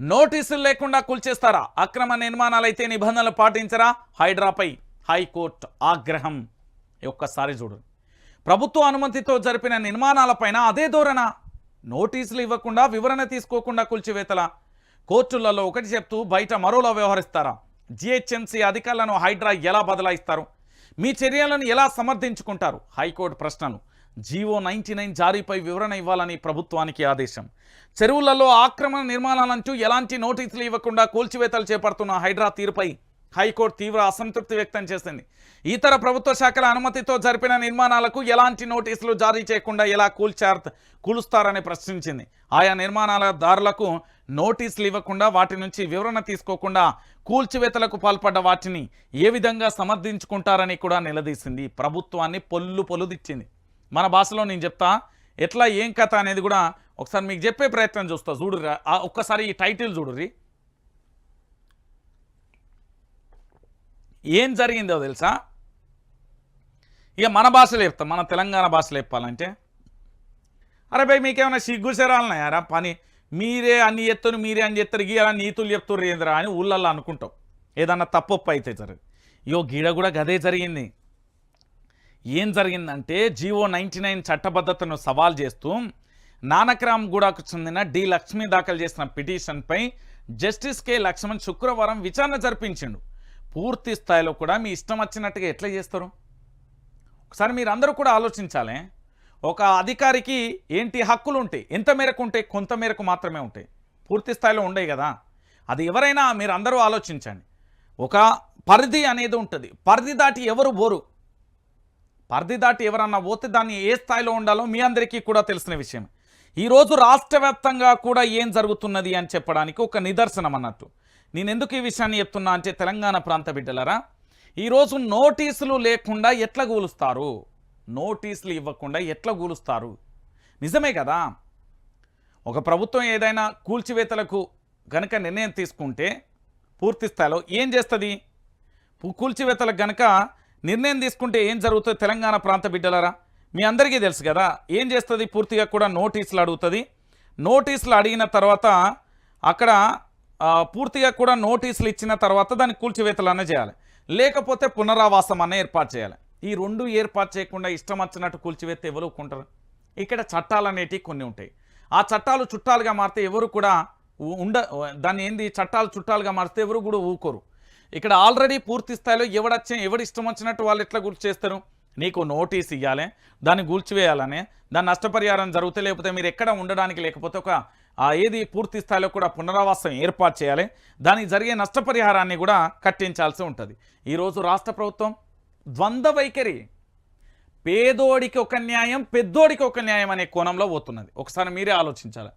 నోటీసులు లేకుండా కూల్చేస్తారా? అక్రమ నిర్మాణాలైతే నిబంధనలు పాటించరా? హైడ్రాపై హైకోర్టు ఆగ్రహం. ఒక్కసారి చూడు. ప్రభుత్వ అనుమతితో జరిపిన నిర్మాణాలపైన అదే ధోరణ. నోటీసులు ఇవ్వకుండా వివరణ తీసుకోకుండా కూల్చివేతల? కోర్టులలో ఒకటి చెప్తూ బయట మరోలా వ్యవహరిస్తారా? జిహెచ్ఎంసీ అధికారులను హైడ్రా ఎలా బదలాయిస్తారు? మీ చర్యలను ఎలా సమర్థించుకుంటారు? హైకోర్టు ప్రశ్నలు. జీవో నైంటీ నైన్ జారీపై వివరణ ఇవ్వాలని ప్రభుత్వానికి ఆదేశం. చెరువులలో ఆక్రమణ నిర్మాణాలంటూ ఎలాంటి నోటీసులు ఇవ్వకుండా కూల్చివేతలు చేపడుతున్న హైడ్రా తీరుపై హైకోర్టు తీవ్ర అసంతృప్తి వ్యక్తం చేసింది. ఇతర ప్రభుత్వ శాఖల అనుమతితో జరిపిన నిర్మాణాలకు ఎలాంటి నోటీసులు జారీ చేయకుండా ఎలా కూల్చార్ కూలుస్తారని ప్రశ్నించింది. ఆయా నిర్మాణాల దారులకు నోటీసులు ఇవ్వకుండా వాటి నుంచి వివరణ తీసుకోకుండా కూల్చివేతలకు పాల్పడ్డ వాటిని ఏ విధంగా సమర్థించుకుంటారని కూడా నిలదీసింది. ప్రభుత్వాన్ని పొల్లు పొలుదిచ్చింది మన భాషలో నేను చెప్తా ఎట్లా ఏం కథ అనేది కూడా ఒకసారి మీకు చెప్పే ప్రయత్నం చూస్తా. చూడుర్రి ఆ ఒక్కసారి ఈ టైటిల్ చూడుర్రి. ఏం జరిగిందో తెలుసా? ఇక మన భాషలో చెప్తాం మన తెలంగాణ భాషలో చెప్పాలంటే. అరే భయ్ మీకేమైనా సిగ్గుసరాలన్నాయారా పని. మీరే అన్ని ఎత్తును మీరే అని చెప్తారు గీయాల నీతులు చెప్తున్నారు ఏందిరా అని ఊళ్ళల్లో అనుకుంటాం. ఏదన్నా తప్పొప్పు అయితే జరగదు ఇయో గీడ కూడా గదే జరిగింది. ఏం జరిగిందంటే జీవో నైంటీ నైన్ చట్టబద్ధతను సవాల్ చేస్తూ నానక్రామ్ గూడకు చెందిన డి లక్ష్మి దాఖలు చేసిన పిటిషన్పై జస్టిస్ కె లక్ష్మణ్ శుక్రవారం విచారణ జరిపించిండు. పూర్తి స్థాయిలో కూడా మీ ఇష్టం వచ్చినట్టుగా ఎట్లా చేస్తారు? ఒకసారి మీరు అందరూ కూడా ఆలోచించాలి. ఒక అధికారికి ఏంటి హక్కులు ఉంటాయి? ఎంత మేరకు ఉంటాయి? కొంత మేరకు మాత్రమే ఉంటాయి. పూర్తి స్థాయిలో ఉండే కదా. అది ఎవరైనా మీరు అందరూ ఆలోచించండి. ఒక పరిధి అనేది ఉంటుంది. పరిధి దాటి ఎవరు బోరు పరిధి దాటి ఎవరన్నా పోతే దాన్ని ఏ స్థాయిలో ఉండాలో మీ అందరికీ కూడా తెలిసిన విషయం ఈరోజు రాష్ట్ర వ్యాప్తంగా కూడా ఏం జరుగుతున్నది అని చెప్పడానికి ఒక నిదర్శనం అన్నట్టు. నేను ఎందుకు ఈ విషయాన్ని చెప్తున్నా అంటే తెలంగాణ ప్రాంత బిడ్డలరా ఈరోజు నోటీసులు లేకుండా ఎట్లా కూలుస్తారు నోటీసులు ఇవ్వకుండా ఎట్లా కూలుస్తారు నిజమే కదా? ఒక ప్రభుత్వం ఏదైనా కూల్చివేతలకు గనక నిర్ణయం తీసుకుంటే పూర్తి స్థాయిలో ఏం చేస్తుంది? కూల్చివేతలకు గనక నిర్ణయం తీసుకుంటే ఏం జరుగుతుంది తెలంగాణ ప్రాంత బిడ్డలరా? మీ అందరికీ తెలుసు కదా ఏం చేస్తుంది? పూర్తిగా కూడా నోటీసులు అడుగుతుంది. నోటీసులు అడిగిన తర్వాత అక్కడ పూర్తిగా కూడా నోటీసులు ఇచ్చిన తర్వాత దాన్ని కూల్చివేతలు అన్న చేయాలి. లేకపోతే పునరావాసం అన్న ఏర్పాటు చేయాలి. ఈ రెండు ఏర్పాటు చేయకుండా ఇష్టం వచ్చినట్టు కూల్చివేస్తే ఎవరు ఊరుకుంటారు ఇక్కడ చట్టాలు అనేటివి కొన్ని ఉంటాయి. ఆ చట్టాలు చుట్టాలుగా మారితే ఎవరు కూడా ఉండ దాన్ని ఏంది? చట్టాలు చుట్టాలుగా మారితే ఎవరు కూడా ఊకోరు ఇక్కడ ఆల్రెడీ పూర్తి స్థాయిలో ఎవడచ్చే ఎవడు ఇష్టం వచ్చినట్టు వాళ్ళు ఎట్లా గుర్తు చేస్తారు? నీకు నోటీస్ ఇవ్వాలి దాన్ని కూల్చివేయాలని దాని నష్టపరిహారం జరిగితే లేకపోతే మీరు ఎక్కడ ఉండడానికి లేకపోతే ఒక ఏది పూర్తి స్థాయిలో కూడా పునరావాసం ఏర్పాటు చేయాలి దానికి జరిగే నష్టపరిహారాన్ని కూడా కట్టించాల్సి ఉంటుంది. ఈరోజు రాష్ట్ర ప్రభుత్వం ద్వంద్వ వైఖరి. పేదోడికి ఒక న్యాయం పెద్దోడికి ఒక న్యాయం అనే కోణంలో పోతున్నది. ఒకసారి మీరే ఆలోచించాలి.